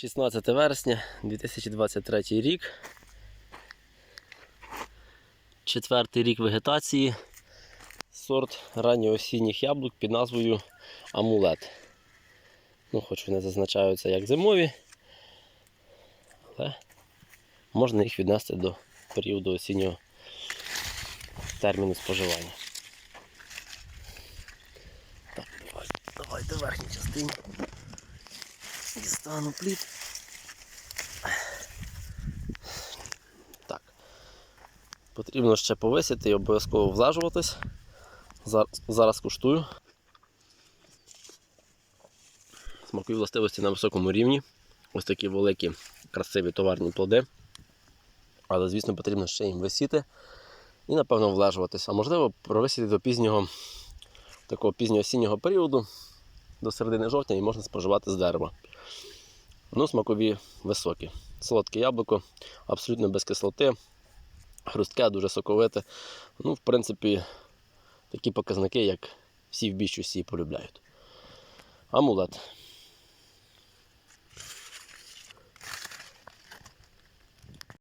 16 вересня 2023 рік. Четвертий рік вегетації. Сорт ранньоосінніх яблук під назвою Амулет. Ну, хоч вони зазначаються як зимові, але можна їх віднести до періоду осіннього терміну споживання. Так, давай, давай до верхньої частини. Дістану плід. Так. Потрібно ще повисити і обов'язково влажуватись. Зараз, зараз куштую. Смакові властивості на високому рівні. Ось такі великі, красиві товарні плоди. Але, звісно, потрібно ще їм висіти і, напевно, влажуватись. А можливо, провисіти до пізнього, такого пізнього осіннього періоду, до середини жовтня і можна споживати з дерева. Ну, смакові високі. Солодке яблуко, абсолютно без кислоти, хрустке, дуже соковите. Ну, в принципі, такі показники, як всі в більшості полюбляють. Амулет.